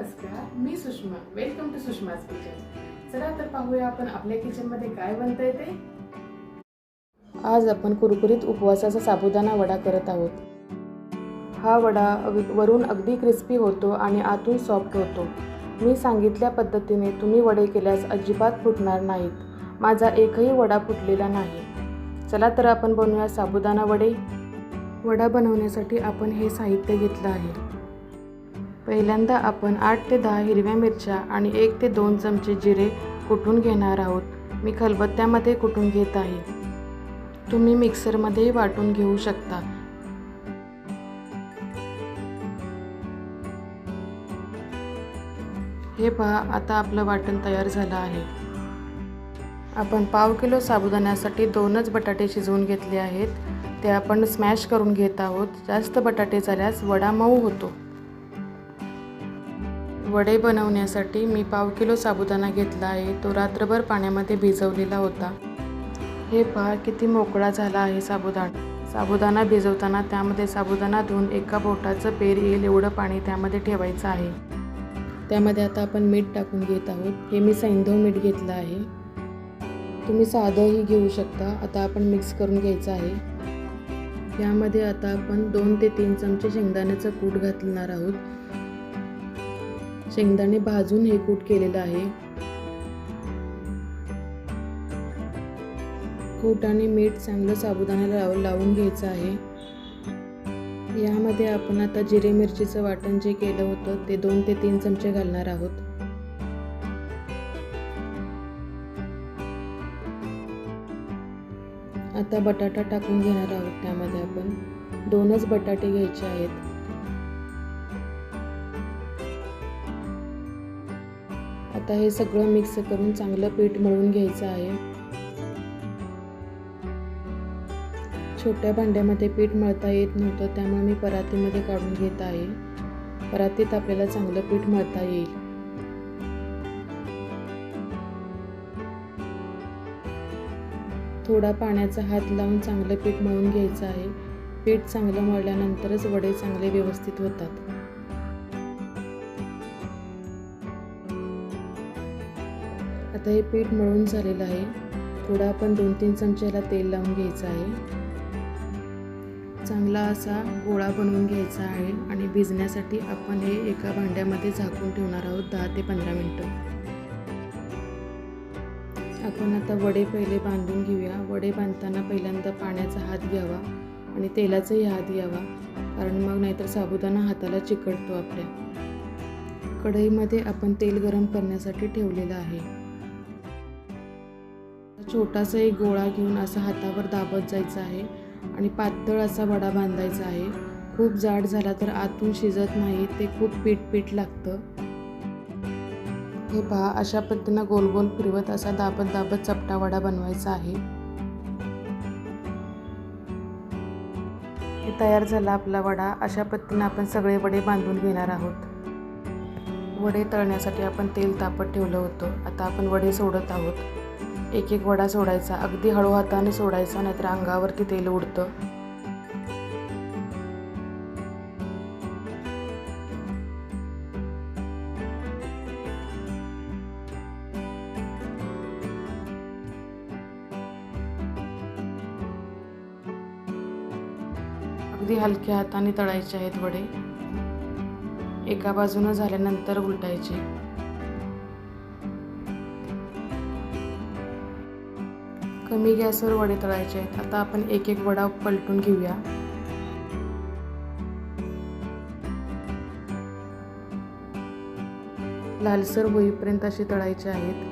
नमस्कार मी Sushma. Welcome to Sushma's kitchen चला तर पाहूया आपण आपल्या किचनमध्ये काय बनतंय ते आज आपण कुरकुरीत उपवासाचा साबुदाणा वडा करत आहोत. हा वडा अग- वरून अगदी क्रिस्पी होतो आणि आतून सॉफ्ट होतो. मी सांगितल्या पद्धतीने तुम्ही वडे केल्यास अजिबात फुटणार नाहीत. माझा एकही वडा फुटलेला नाही. चला तर आपण बनवूया साबुदाणा वडे. वडा बनवण्यासाठी आपण हे साहित्य घेतलं आहे. पहिल्यांदा आपण आठ ते दहा हिरव्या मिरच्या आणि एक ते दोन चमचे जिरे कुटून घेणार आहोत. मी खलबत्त्यामध्ये कुटून घेत आहे. तुम्ही मिक्सरमध्येही वाटून घेऊ शकता. हे पहा आता आपलं वाटण तयार झालं आहे. आपण पाव किलो साबुदाण्यासाठी दोनच बटाटे शिजवून घेतले आहेत. ते आपण स्मॅश करून घेत आहोत. जास्त बटाटे झाल्यास वडा मऊ होतो. वडे बनवण्यासाठी मी पाव किलो साबुदाणा घेतला आहे. तो रात्रभर पाण्यामध्ये भिजवलेला होता. हे पहा किती मोकळा झाला आहे साबुदाणा. साबुदाणा भिजवताना त्यामध्ये साबुदाणा धुवून एका बोटाचं पेर येईल एवढं पाणी त्यामध्ये ठेवायचं आहे. त्यामध्ये आता आपण मीठ टाकून घेत आहोत. हे मी सैंधव मीठ घेतलं आहे. तुम्ही साधंही घेऊ शकता. आता आपण मिक्स करून घ्यायचं आहे. यामध्ये आता आपण दोन ते तीन चमचे शेंगदाण्याचं कूट घालणार आहोत. शेंगदाणे भाजून हे कूट केलेलं आहे. कूट आणि मीठ चांगलं साबुदाण्याला लाव लावून घ्यायचं आहे. यामध्ये आपण आता जिरे मिरचीचं वाटण जे केलं होतं ते दोन ते तीन चमचे घालणार आहोत. आता बटाटा टाकून घेणार आहोत त्यामध्ये आपण. दोनच बटाटे घ्यायचे आहेत. आता हे सगळं मिक्स करून चांगलं पीठ मळून घ्यायचं आहे. छोट्या भांड्यामध्ये पीठ मळता येत नव्हतं त्यामुळे मी परातीमध्ये काढून घेत आहे. परातीत आपल्याला चांगलं पीठ मळता येईल. थोडा पाण्याचा हात लावून चांगलं पीठ मळून घ्यायचं आहे. पीठ चांगलं मळल्यानंतरच वडे चांगले व्यवस्थित होतात. आता हे पीठ मळून झालेलं आहे. थोडं आपण दोन तीन चमच्याला तेल लावून घ्यायचं आहे. चांगला असा गोळा बनवून घ्यायचा आहे आणि भिजण्यासाठी आपण हे एका भांड्यामध्ये झाकून ठेवणार आहोत दहा ते पंधरा मिनटं. आपण आता वडे पहिले बांधून घेऊया. वडे बांधताना पहिल्यांदा पाण्याचा हात घ्यावा आणि तेलाचाही हात घ्यावा. कारण मग नाहीतर साबुदाणा हाताला चिकटतो आपल्या. कढईमध्ये आपण तेल गरम करण्यासाठी ठेवलेलं आहे. छोटासा एक गोळा घेऊन असा हातावर दाबत जायचा आहे आणि पातळ असा वडा बांधायचा आहे. खूप जाड झाला तर आतून शिजत नाही ते खूप पीठ पीठ लागतं. हे पहा अशा पद्धतीनं गोल गोल फिरवत असा दाबत दाबत चपटा वडा बनवायचा आहे. हे तयार झाला आपला वडा. अशा पद्धतीनं आपण सगळे वडे बांधून घेणार आहोत. वडे तळण्यासाठी आपण तेल तापत ठेवलं होतं. आता आपण वडे सोडत आहोत. एक एक वडा सोडायचा अगदी हळू हाताने सोडायचा नाहीतर अंगावरती तेल उडतं. अगदी हलक्या हाताने तळायचे आहेत वडे. एका बाजूनं झाल्यानंतर उलटायचे. कमी गॅसवर वडे तळायचे आहेत. आता आपण एक एक वडा पलटून घेऊया. लालसर होईपर्यंत असे तळायचे आहेत.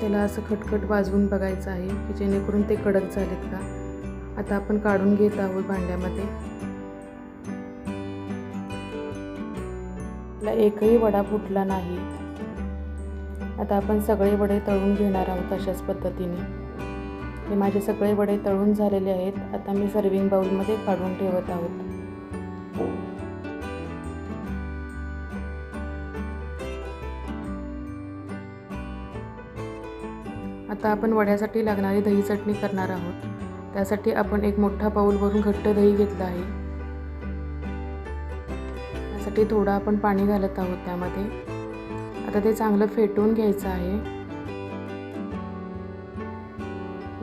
त्याला असं खटखट वाजवून बघायचं आहे की जेणेकरून ते कडक झालेत का? आता आपण काढून घेत आहोत भांड्यामध्ये. आपला एकही वडा फुटला नाही. आता आपण सगळे वडे तळून घेणार आहोत अशाच पद्धतीने. हे माझे सगळे वडे तळून झालेले आहेत. आता मी सर्विंग बाउलमध्ये काढून ठेवत आहोत. आता आपण वड्यासाठी लागणारी दही चटणी करणार आहोत. त्यासाठी आपण एक मोठा बाऊल भरून घट्ट दही घेतलं आहे. त्यासाठी थोडं आपण पाणी घालत आहोत त्यामध्ये. आता ते चांगलं फेटून घ्यायचं आहे.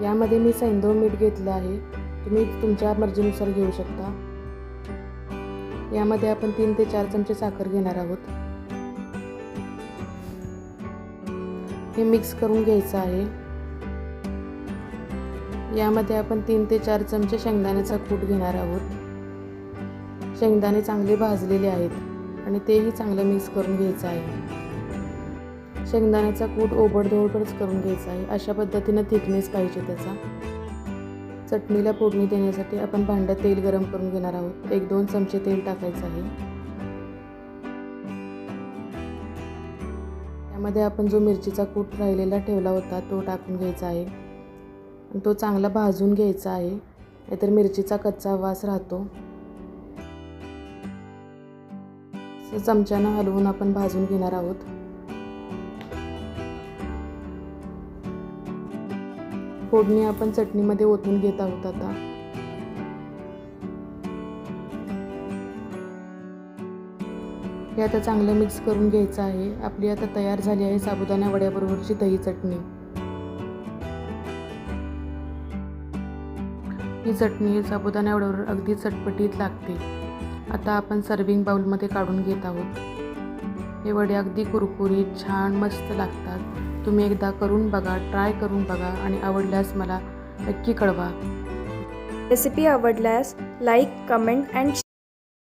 यामध्ये मी सैंदव मीठ घेतलं आहे. तुम्ही तुमच्या मर्जीनुसार घेऊ शकता. यामध्ये आपण तीन ते चार चमचे साखर घेणार आहोत. हे मिक्स करून घ्यायचं आहे. यामध्ये आपण तीन ते चार चमचे शेंगदाण्याचा कूट घेणार आहोत. शेंगदाणे चांगले भाजलेले आहेत आणि तेही चांगलं मिक्स करून घ्यायचं आहे. शेंगदाण्याचा कूट ओबडधोबडच करून घ्यायचा आहे. अशा पद्धतीनं थिकनेस पाहिजे त्याचा. चटणीला फोडणी देण्यासाठी आपण भांड्यात तेल गरम करून घेणार आहोत. एक दोन चमचे तेल टाकायचं आहे. त्यामध्ये आपण जो मिरचीचा कूट राहिलेला ठेवला होता तो टाकून घ्यायचा आहे. तो चांगला भाजून घ्यायचा आहे. नाहीतर मिरचीचा कच्चा वास राहतो. चमच्यानं हलवून आपण भाजून घेणार आहोत. फोडणी आपण चटणीमध्ये ओतून घेत आहोत आता. हे आता चांगलं मिक्स करून घ्यायचं आहे. आपली आता तयार झाली आहे साबुदाणा वड्याबरोबरची दही चटणी. ही चटणी साबुदाण्यावर अगदी चटपटीत लागते. आता आपण सर्विंग बाउलमध्ये काढून घेत आहोत. हे वडे अगदी कुरकुरीत छान मस्त लागतात. तुम्ही एकदा करून बघा ट्राय करून बघा आणि आवडल्यास मला नक्की कळवा. रेसिपी आवडल्यास लाईक कमेंट अँड